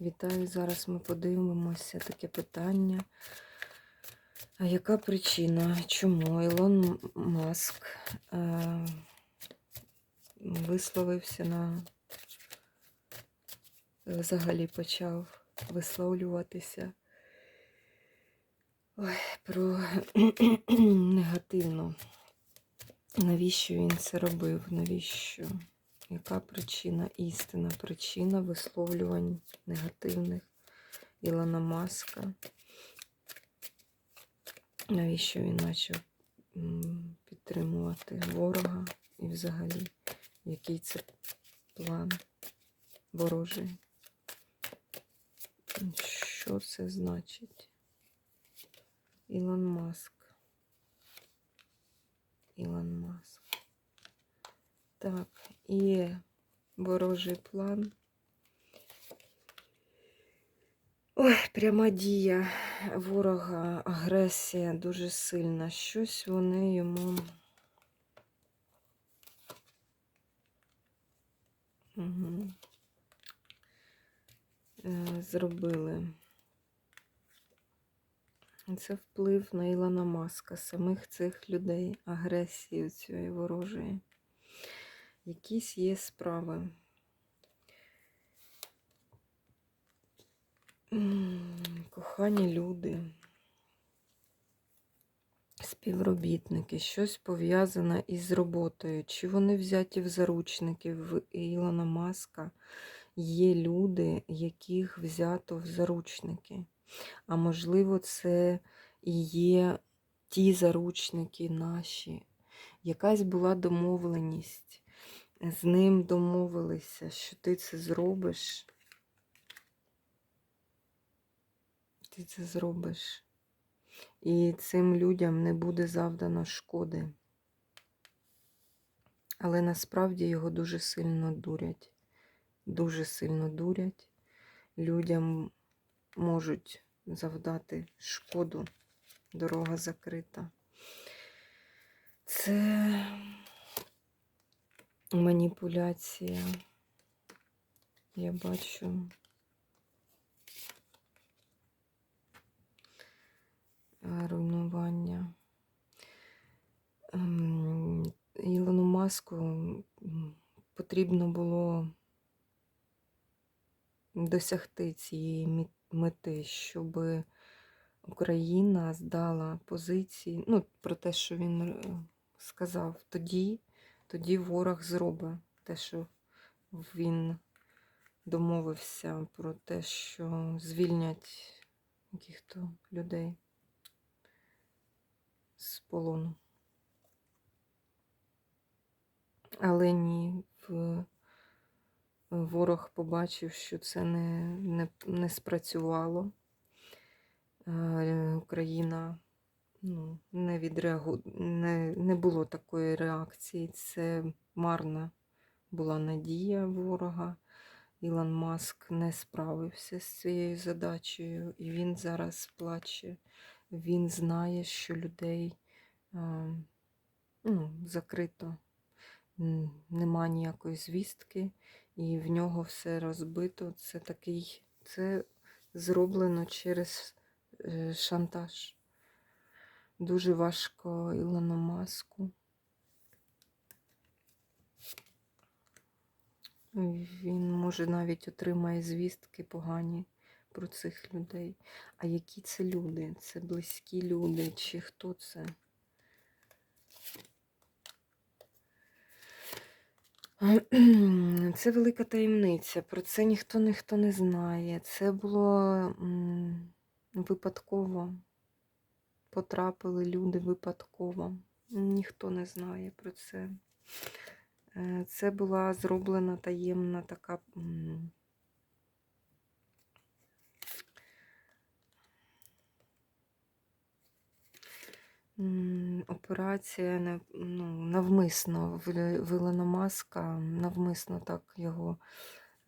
Вітаю! Зараз ми подивимося таке питання. А яка причина? Чому Ілон Маск е, висловився на взагалі почав висловлюватися ой, про негативно. Навіщо він це робив? Навіщо? Яка причина, істина, причина висловлювань негативних Ілона Маска? Навіщо він почав підтримувати ворога і взагалі, який це план ворожий? Що це значить? Ілон Маск. Ілон Маск. Так, і ворожий план. Ой, пряма дія ворога, агресія дуже сильна. Щось вони йому. Е, зробили. Це вплив на Ілона Маска, самих цих людей, агресії цієї ворожої. Якісь є справи. Кохані люди, співробітники, щось пов'язане із роботою. Чи вони взяті в заручники в Ілона Маска? Є люди, яких взято в заручники. А можливо, це і є ті заручники наші. Якась була домовленість. З ним домовилися, що ти це зробиш. Ти це зробиш. І цим людям не буде завдано шкоди. Але насправді його дуже сильно дурять. Дуже сильно дурять. Людям можуть завдати шкоду. Дорога закрита. Це маніпуляція. Я бачу. Руйнування. Ем, Ілону Маску потрібно було досягти цієї мети, щоб Україна здала позиції, ну, про те, що він е, сказав, тоді, тоді ворог зробить те, що він домовився про те, що звільнять яких-то людей з полону. Але ні, ворог побачив, що це не, не, не спрацювало. Е, Україна ну, не відреагу... не, не було такої реакції. Це марна була надія ворога. Ілон Маск не справився з цією задачею, і він зараз плаче. Він знає, що людей а, ну, закрито, нема ніякої звістки, і в нього все розбито. Це такий, це зроблено через е, шантаж. Дуже важко Ілону Маску. Він може навіть отримає звістки погані про цих людей. А які це люди? Це близькі люди, чи хто це? Це велика таємниця. Про це ніхто ніхто не знає. Це було випадково. Потрапили люди випадково. Ніхто не знає про це. Е, Це була зроблена таємна така. Операція ну, навмисно в Ілля- в Ілона Маска, навмисно так його.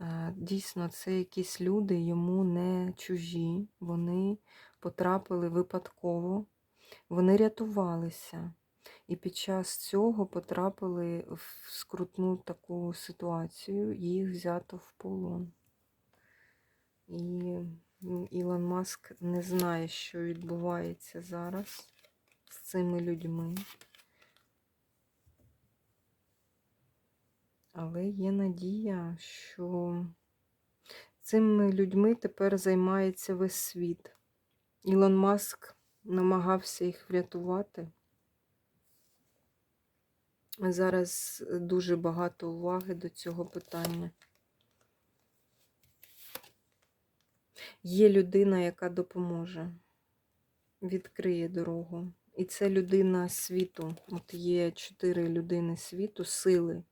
Е, Дійсно, це якісь люди йому не чужі. Вони потрапили випадково, вони рятувалися. І під час цього потрапили в скрутну таку ситуацію, їх взято в полон. І Ілон Маск не знає, що відбувається зараз з цими людьми. Але є надія, що цими людьми тепер займається весь світ. Ілон Маск намагався їх врятувати. Зараз дуже багато уваги до цього питання. Є людина, яка допоможе, відкриє дорогу. І це людина світу. От є чотири людини світу, сили.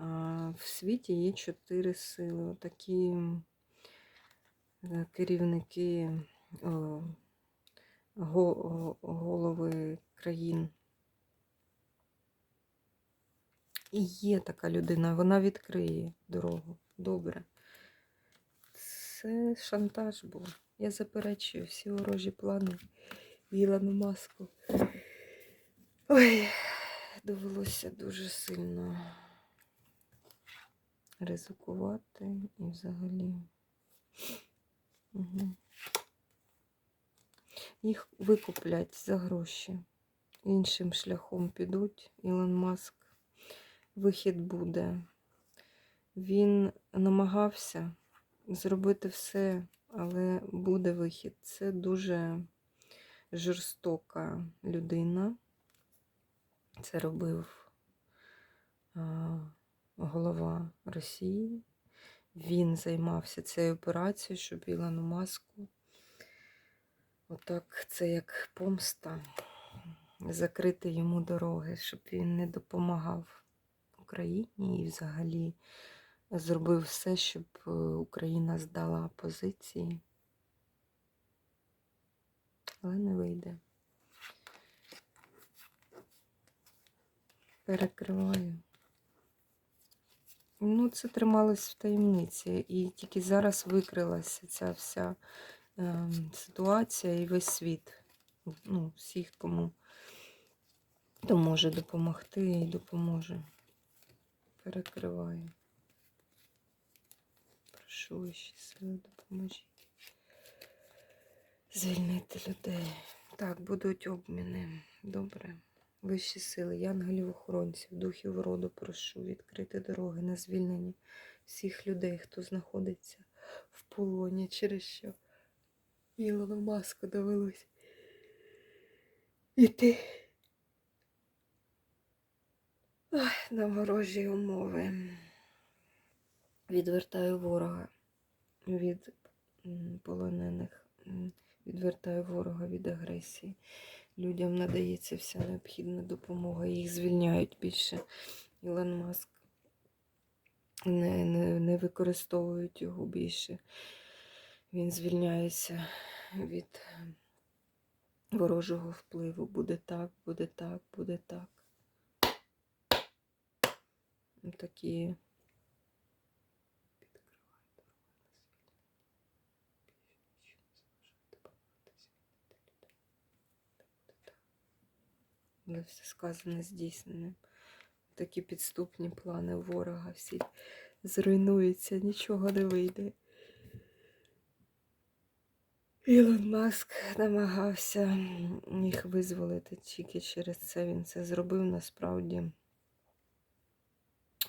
В світі є чотири сили. Отакі е, керівники, голови країн. І є така людина, вона відкриє дорогу. Добре. Це шантаж був. Я заперечую всі ворожі плани Ілону Маску. Ой, довелося дуже сильно ризикувати і взагалі. Угу. Їх викуплять за гроші. Іншим шляхом підуть. Ілон Маск. Вихід буде. Він намагався зробити все, але буде вихід. Це дуже жорстока людина. Це робив голова Росії. Він займався цією операцією, щоб Ілону Маску. Отак, це як помста. Закрити йому дороги, щоб він не допомагав Україні і взагалі зробив все, щоб е, Україна здала позиції. Але не вийде. Перекриваю. Ну, це трималось в таємниці. І тільки зараз викрилася ця вся е, ситуація і весь світ. Ну, всіх, кому хто може допомогти і допоможе. Перекриваю. Прошу вищі сили, допоможіть. Звільнити людей. Так, будуть обміни. Добре. Вищі сили, янголів-охоронців, духів роду, прошу відкрити дороги на звільнення всіх людей, хто знаходиться в полоні, через що Ілону Маску довелось іти на ворожі умови. Відвертаю ворога від полонених, відвертаю ворога від агресії. Людям надається вся необхідна допомога, їх звільняють більше. Ілон Маск не, не, не використовують його більше. Він звільняється від ворожого впливу. Буде так, буде так, буде так. Такі Але все сказане здійснене. Такі підступні плани ворога всі зруйнуються, нічого не вийде. Ілон Маск намагався їх визволити, тільки через це він це зробив насправді.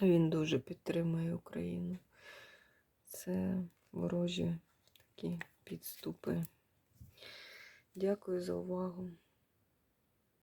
Він дуже підтримує Україну. Це ворожі такі підступи. Дякую за увагу.